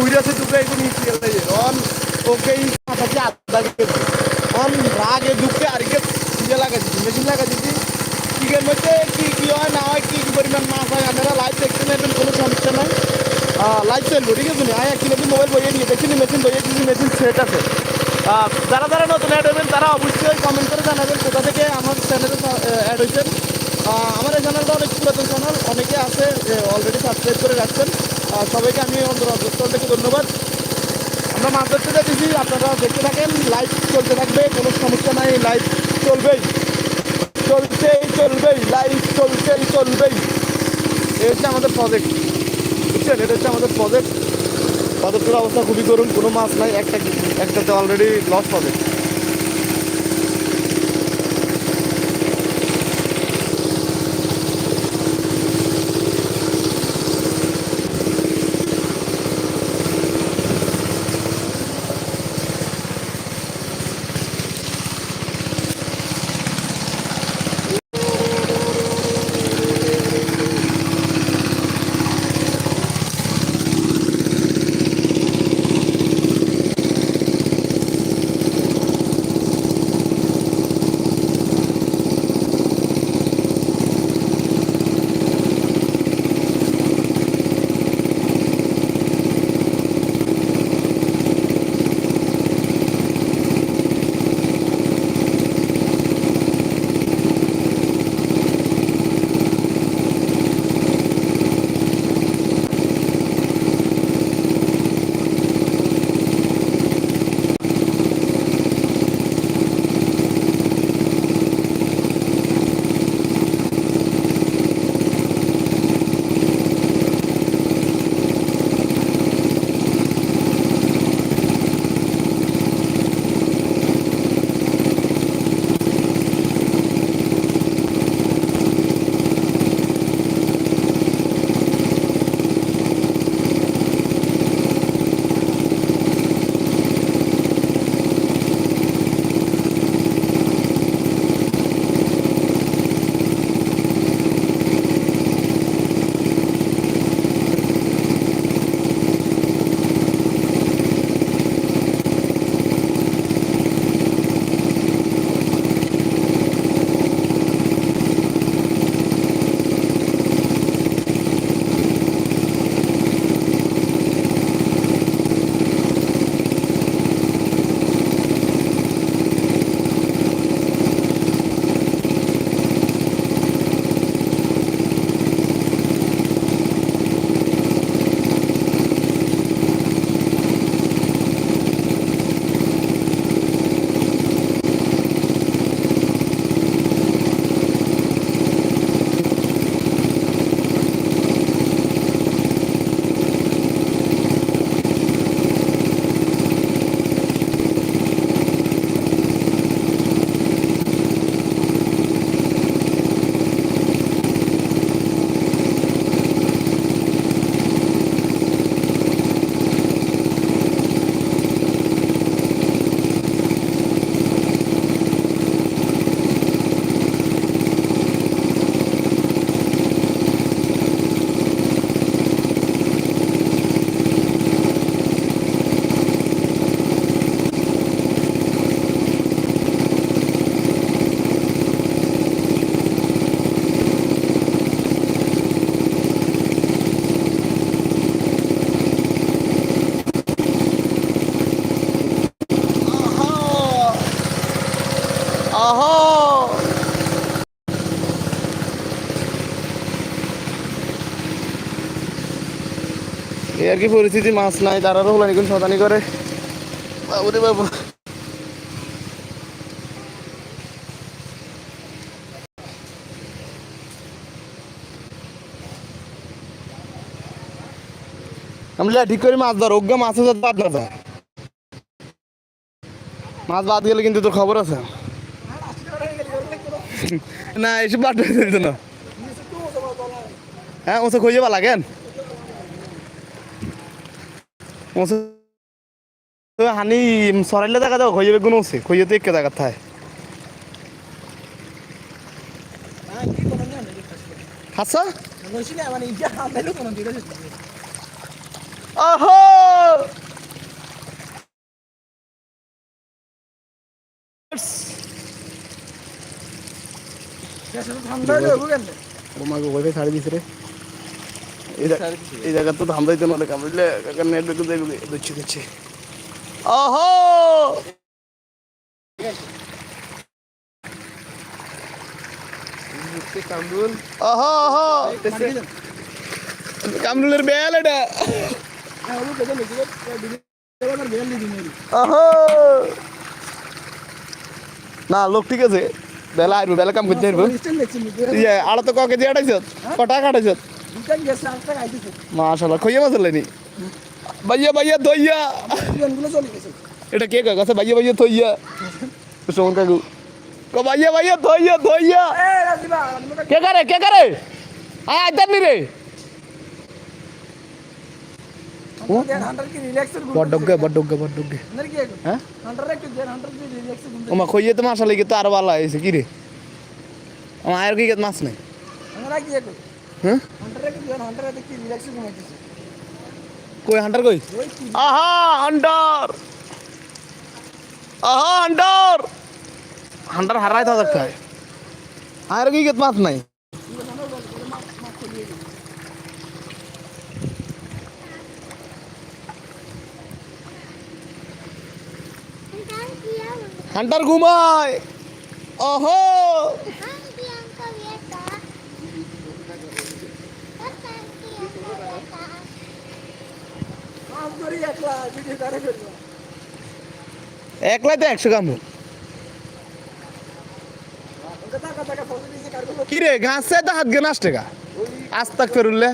উইরা আছে দুটো এগুলো নিচে গেলে অন ওকে মাথাতে আদা কেজি অন রাগে দুঃখে আর কে ইয়ে লাগা দিচ্ছি মেশিন লাগা দিচ্ছি চিকের মধ্যে কি কি হয়, না হয়, কি কি পরিমাণ মাছ হয়, আপনারা লাইভ দেখতে নেবেন কোনো সমস্যা নাই। লাইভ চলবো, ঠিক আছে? আয় এক কিলো মোবাইল বইয়ে নিয়ে, দেখছি মেশিন বইয়ে দিচ্ছি মেশিন সেট আছে। যারা যারা নতুন অ্যাড হবেন, তারা অবশ্যই কমেন্ট করে জানাবেন কোথা থেকে আমার চ্যানেলে অ্যাড হয়েছেন। আমার এই চ্যানেলটা অনেক পুরাতন চ্যানেল অনেকে আছে অলরেডি সাবস্ক্রাইব করে রাখছেন। সবাইকে আমি অন্তর থেকে ধন্যবাদ। আমরা ধরতে যাচ্ছি আপনারা দেখতে থাকেন লাইভ চলতে থাকবে, কোনো সমস্যা নাই লাইভ চলবেই। চলছেই চলবেই লাইভ চলছেই চলবেই। এই হচ্ছে আমাদের প্রজেক্ট বুঝছেন? এটা হচ্ছে আমাদের প্রজেক্ট প্রজেক্টের অবস্থা খুবই করুন, কোনো মাছ নাই, একটা একটাতে অলরেডি লস পাবে আর কি পরিস্থিতি, মাছ নাই, তারারও হলানি কোন শতানি করে। বাবুরে বাবু। আমি ঠিক করে মাছ ধর অজ্ঞা মাছ আছে, বাদ না। মাছ বাদ গেলে কিন্তু তোর খবর আছে। না, এসব বাদ না। হ্যাঁ ওসে খুঁজে পালা কেন? হানি সরাইলে দেখা যাও খইয়ে বেগুন আছে খইয়ে তো এক জায়গা থায়। ছাড়ি দিছে রে। এই জায়গা তো ধান দিতে নলে কামড়লে কাকা নেট বেকে দেখবে দিচ্ছি দিচ্ছি ওহো কামরুল ওহো ওহো কামরুলের বেল এটা। না লোক ঠিক আছে। বেলা আসব বেলা কাম করতে আসব ইয়ে আড়া তো ক কেজি আড়াইছ কটা কাটাইছ মাশাল্লাহ খইয়া মাছ লাইনি ভাইয়া ভাইয়া দইয়া এটা কে কয়? কথা ভাইয়া ভাইয়া থইয়া সোমন কাকু। কো ভাইয়া ভাইয়া থইয়া থইয়া কে করে কে করে? আয় আইতার নি রে। হ্যাঁ? আরও ভালো হয়েছে। কি রে? আমার আর কি মাছ নাই? হ্যাঁ? কই হান্টার কই আহা হান্টার আহা হান্টার হান্টার হারাই তো দেখতে হয় আর কি কেত মাছ নাই হান্টার ঘুমায় ওহো একলাই তো একশো গ্রাম। কি রে ঘাসে তো হাত গেনাস টাকা আজ তাক ফেরুললে।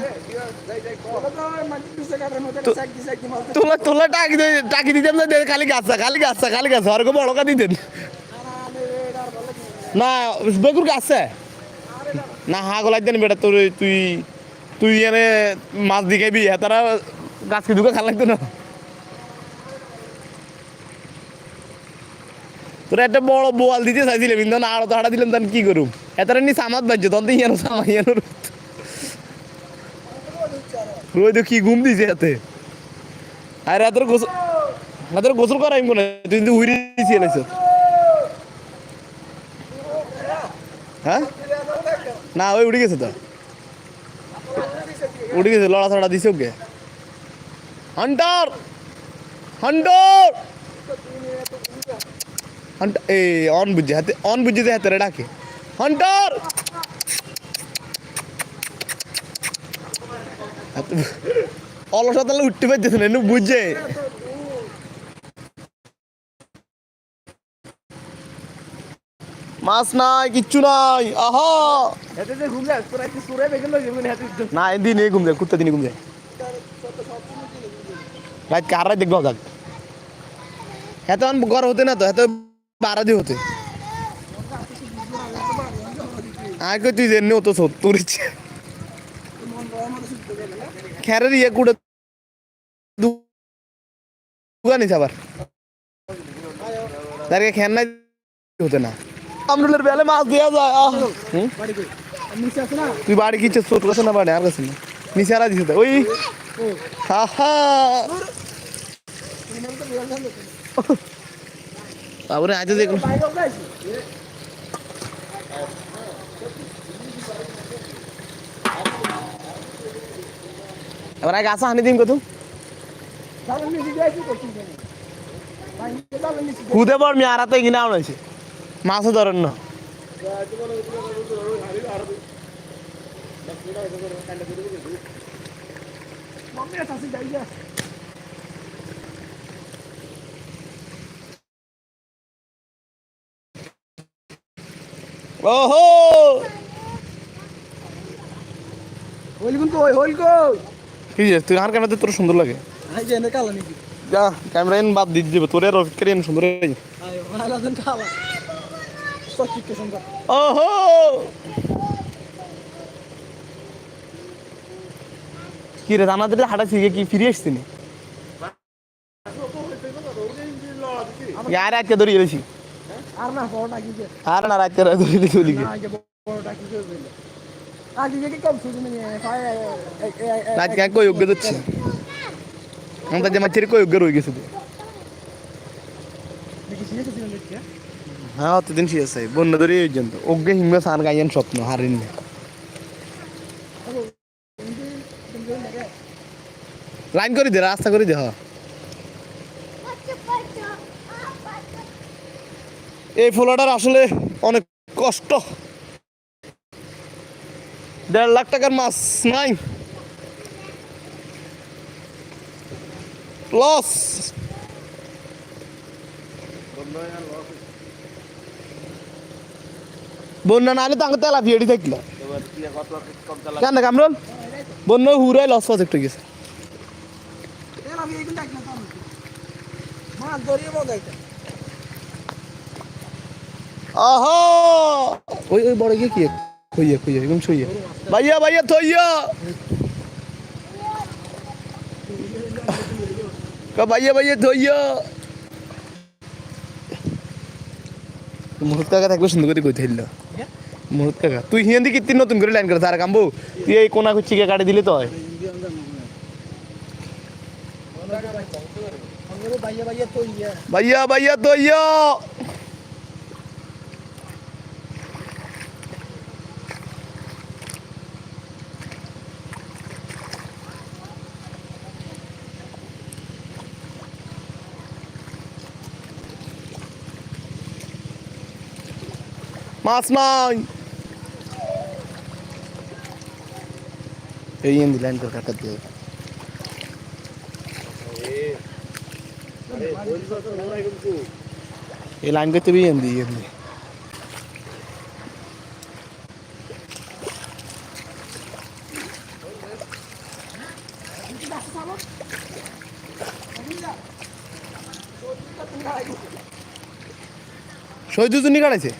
তোলা তোলা টাকি টাকি দিতেন না খালি গাছা খালি গাছা খালি গাছা আর বড় কা দিতেন। না, বেগুর গাছে না হা গলাই দেন বেটা, তোর তুই তুই এনে মাছ দিখাবি তারা গাছ কি দুকা খাল লাগতো না? তোরা একটা বড় বোয়াল দিতে চাইছিলে কিন্তু না তো হাড়া দিলাম তখন কি করুম? এতারা নি সামাত বাজছে, তখন ইয়ানো সামা ইয়ানো কি ঘুম দিছে এতে? আর এত গোসল এত গোসল করাইম কোনে তুই কিন্তু উড়ি এলাইছ হ্যাঁ? না, ওই উড়ে গেছে তো। উড়ে গেছে লড়া ছড়া দিছে ওকে। হান্টার হান্টার হান্টার এই অন বুঝে হাতে অন বুঝে দে হাতে ডাকে হান্টার অলসা তাহলে উঠতে পারতেছে না বুঝে মাছ নাই কিচ্ছু নাই আহা না এদিন ঘুম যায় কুত্তা দিনে ঘুম যায় রাত কার রাত দেখব যাক এত গড় হতে না তো, এত বারা দিয়ে হতে। আগে তুই জেনে হতো সত্তর ইচ্ছে খেরের ইয়ে কুড়ে দুগানিস আবার। তারকে খের নাই হতে না। আমরুলের বেলে মাছ দেওয়া যায়? তুই বাড়ি কিচ্ছে ছোট কাছে না বাড়ি? আর কাছে না। নিচে আর দিছে। ওই। আহা। তারপরে আজ দেখুন। এবার আগে আসা হানি দিন কত খুদে বড় মি আর তো এখানে আনাইছে মাছও ধরেন না। ওহো! কি যে তুই আর ক্যামেরাতে তোর সুন্দর লাগে। যা ক্যামেরা এন বাদ দিয়ে দিবে তোর রফিক করে এন সুন্দর। ওহো! কি রে আমাদের হাঁটা শিখে কি ফিরে আসছি নি? আর আজকে ধরে গেছি আর না বড় ডাকি যে আর না রাতে ধরে গেছি ওদিকে না আগে বড় ডাকি যে বলে আগে যে কম শুধু ফাই কই যোগ্য দিচ্ছে আমাদের যে মাছের কই যোগ্য রয়ে গেছে তো। দেখি সিরিয়াস ছিল দেখি হ্যাঁ অতদিন ঠিক আছে বন্য ধরে এই পর্যন্ত ওকে হিমবে সান গাইয়েন স্বপ্ন হারিন না। লাইন করে দে রাস্তা করে দে হ। এই ফোলাটার আসলে অনেক কষ্ট। দেড় লাখ টাকার মাছ নাই। লস বন্যা না তো আমাকে তেলা ভিড়ি থাকল কেন কামরুল বন্যা হুরাই লস পাস একটু গেছে। মাছ ধরিয়ে বগাইতে আহা! ওই ওই বড় গিয়ে কি? কইয়া কইয়া এরকম সইয়া ভাইয়া ভাইয়া থইয়া! কা ভাইয়া ভাইয়া থইয়া! মুহূর্ত কাকা থাকলে সুন্দর করে কইতে হইল। মুহূর্ত কাকা তুই হিন্দি কীর্তি নতুন করে লাইন করে তার কামবো? তুই এই কোনা কুচিকে কাটি দিলি তো? হয় বাইয়া বাইয়া তো ইয়া মাছ নাই। এই এমনি লাইন করে কাটা দিয়ে। এই লাইন করতে বি এমনি এমনি দুজনই কাটাইছে?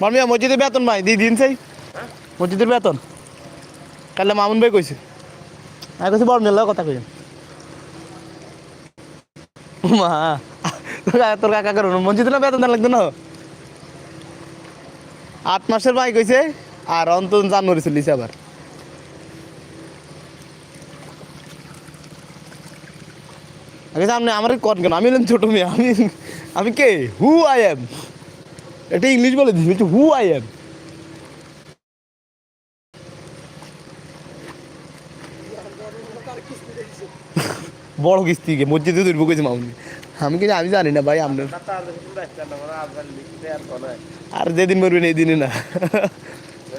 মামিয়া মসজিদের বেতন নাই দিয়ে দিন চাই। মসজিদের বেতন? কালে মামুন ভাই কইছে। আমি কইছি বড় মেলার কথা কইছেন মা তোর কাকা- করুন মসজিদের না বেতন লাগতো না? আট মাসের ভাই কইছে আর অন্তত জানুয়ারি চলিছে আবার। আগে সামনে আমার কন কেন? আমি ছোট মেয়ে। আমি আমি কে? হু আই এম এটা ইংলিশ বলে দিচ্ছি হু আই এম বড় কিস্তি মসজিদে ধরবো কইছে মামুনি। আমি কিছু আমি জানি না ভাই আপনার আর যেদিন মরবেন এই দিনে না।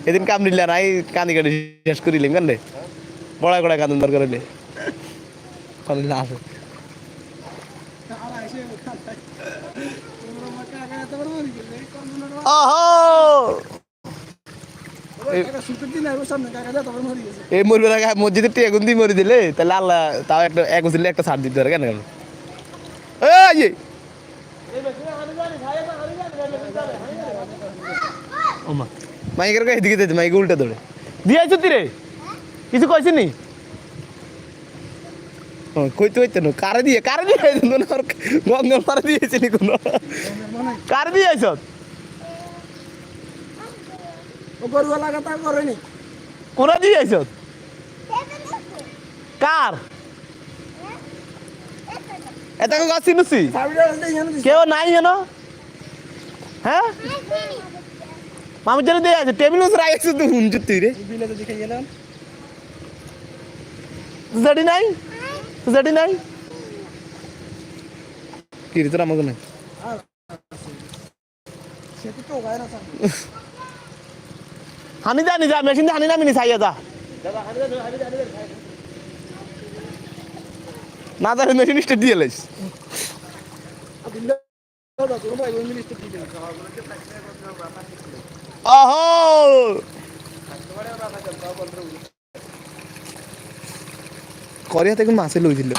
এদিন কাম নিলে আর আই কানি কাটি শেষ করিলাম কেন বড় কড়া কান্দন দরকার হলে আসে আর আইসে তোমরা মা কাকা এত বড় মরি গেলে কোন দিন আহো কাকা সুতের দিন আইবো সামনে কাকা এত বড় মরি গেছে এই মরবে মরে দিলে তাহলে আল্লাহ তাও একটা দিলে একটা ছাড় দিতে পারে কেন কেন? এই যে। ওমা। মাইকের কাছে এদিকে দিতে মাইকে উল্টা দৌড়ে দিয়ে আইছো তুই রে? কিছু কইছিস নি? ও, কইতে কইতে না কারে দিয়ে কারে দিয়ে মারা দিয়েছে কোনো। কারে ও গরু লাগাতা করেনি কোনা দিয়ে আইছো? কার? এটা গাছ চিনুছি জানো কেউ নাই যেন হ্যাঁ? মামি যেন দিয়ে আছে টেবিল উপর আইছে তো হুন জুতি রে। বিলে তো দেখে গেলাম জড়ি নাই? জড়ি নাই? কি রে তোর আমাকে নাই? সে তো গায় না সামনে হানি যা নি যা মেশিন দিয়ে হানি নামি নি ছাইয়া যা। না জানি মেশিন স্টেট দিয়ে লাইস। মিলিয়ে আহো করিয়া তো এখন মাছে লইছিল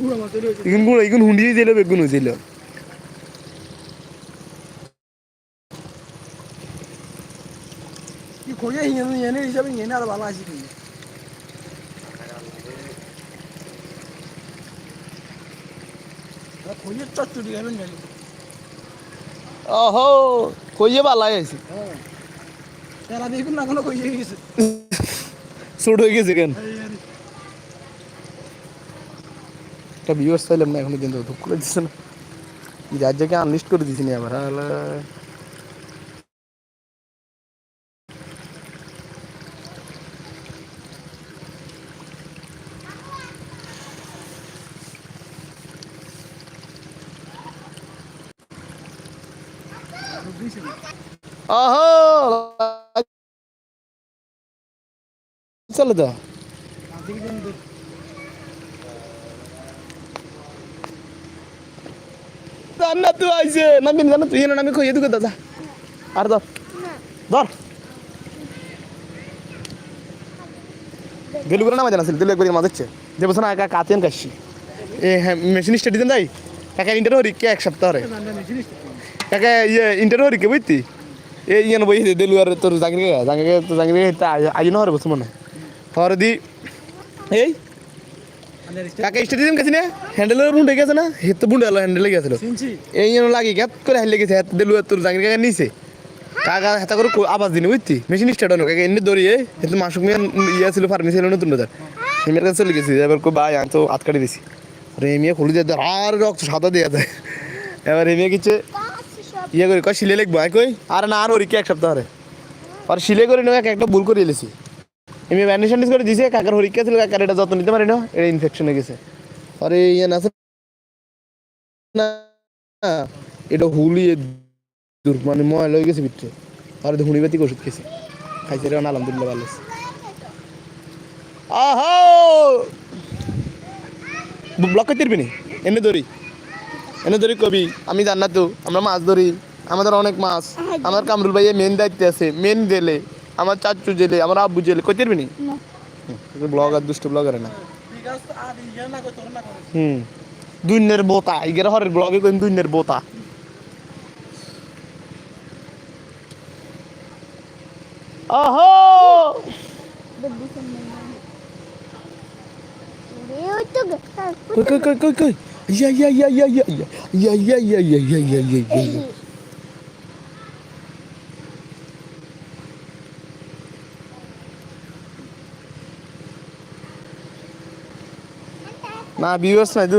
গুড়া ইগুন গুণ ইগুন হুন্ডিয়ে দিল বেগুন হয়েছিল কি খোঁজে হিঙে হিঙে হিসাবে হিঙে আর ভালো আছে কিন্তু খোঁজে চচ্চড়ি খাবেন জানি ওহো কইয়ে বালাই আছে তেরা দেখুন না কোনো খোঁজে গেছে ছোট হয়ে গেছে কেন একটা ভিউয়ার্স পাইলাম না এখনও কিন্তু ধুপ করে দিচ্ছে না রাজ্যকে আনলিস্ট করে দিছি আবার চলো তো রান্না তুই নামি কই, এদিকে দাদা। আর ধর ধর। গেলু করে নামা জানাছিল দিলে একবার মাঝে যে বছর না একা কাতেন এ হ্যাঁ মেশিন স্টাডি দেন তাই কাকা ইন্টারভিউ হরি, কে এক সপ্তাহ কাকা ইয়ে ইন্টারভিউ হরি বুঝতি? এ ইয়ে বই দিলু আর তোর জাঙ্গি গে জাঙ্গি গে তো জাঙ্গি আজ না হরে বসে মনে হরে দি এই কাকা স্টাডি দেন কাছে না? হ্যান্ডেলের বুন্ডে গেছে না? হেতে বুন্ডে আলো হ্যান্ডেলে গেছিল। এই যেন লাগি গ্যাপ করে হাইলে গেছে হাত দিলু তোর জাঙ্গি কাকা নিছে। কাকা হাতা করে আওয়াজ দিনি বুঝতি? মেশিন স্টার্ট হলো কাকা এমনি দৌড়িয়ে কিন্তু মাসুক মিয়া ইয়া ছিল ফার্মেসি ছিল নতুন বাজার। হিমের কাছে চলে গেছি এবার কো ভাই আমি তো হাত কাটি দিছি। আর এমিয়া খুলে দিয়ে আর রক্ত সাদা দেওয়া যায়। এবার এমিয়া কিছু ইয়ে করি কয় সিলে লিখব? আয় কই। আর না আর হরিকে এক সপ্তাহ হরে আর সিলে করে নেওয়া একটা ভুল করে এলেছি এমনি স্যান্ডেজ করে দিছে কাকার হরিকা ছিল কাকার এটা যত্ন নিতে পারি না এটা ইনফেকশন হয়ে গেছে। আরে ইয়ে না না এটা হুলিয়ে দূর মানে ময়লা হয়ে গেছে ভিতরে। আর হুনিবাতিক ওষুধ খেয়েছে। খাইছে রে আলহামদুলিল্লাহ ভালো আছে। আহো! ব্লক করতে পারবি নি? এনে ধরি। এনে ধরি কবি আমি জান্নাত তো আমরা মাছ ধরি আমাদের অনেক মাছ আমার কামরুল ভাইয়া মেন দায়িত্বে আছে মেন জেলে আমার চাচু জেলে আমার আব্বু জেলে পারবি নি? ব্লগার দুষ্ট ব্লগার না। কই হুম দুইনের বোতা ইগের হরের ব্লগে কইন দুইনের বোতা। আহো! কই কই কই কই? কই ইয়া ইয়া ইয়া ইয়া ইয়া ইয়া ইয়া ইয়া ইয়া ইয়া ইয়া ইয়া ইয়া ইয়া না ভিউয়ার্স নাই দূর